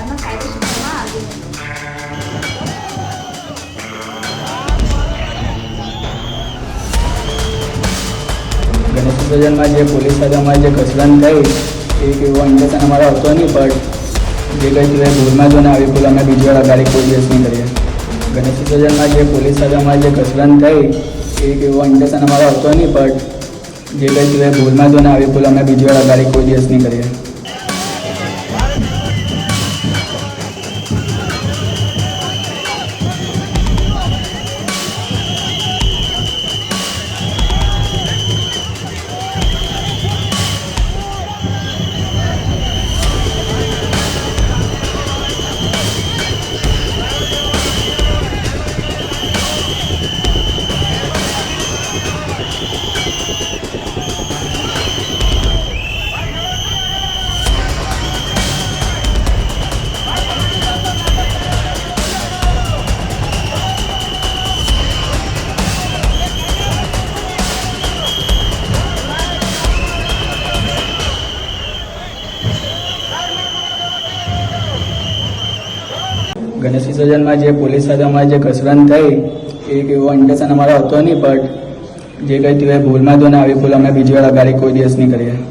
बाद में फ़ायदे शिक्षा आगे भजन में जो पुलिस साथ अमार जो कसलन थी एक एवं इंडेशन अमार होत नहीं बट जो कई थे भूल में जो आई फूल अगर बीजी वाला तारीख कोई दिवस नहीं करिए गणेश भजन में जो पुलिस साथ अमार जो कसलन थी एक एवं इंडेशन अमार होत नहीं बट जो कई थे भूल में जो आई फूल अगर बीजी वाला तारीख कोई दिवस नहीं करिए ગણેશ વિસર્જનમાં જે પોલીસ સાથે અમારી જે કસરત થઈ, એ એવો ઇન્ટેન્શન અમારો હતો નહીં બટ જે કંઈ થયું એ ભૂલમાં તો ને આવી ભૂલ અમે બીજી વાર અગાડી કોઈ દિવસ નહીં કરીએ.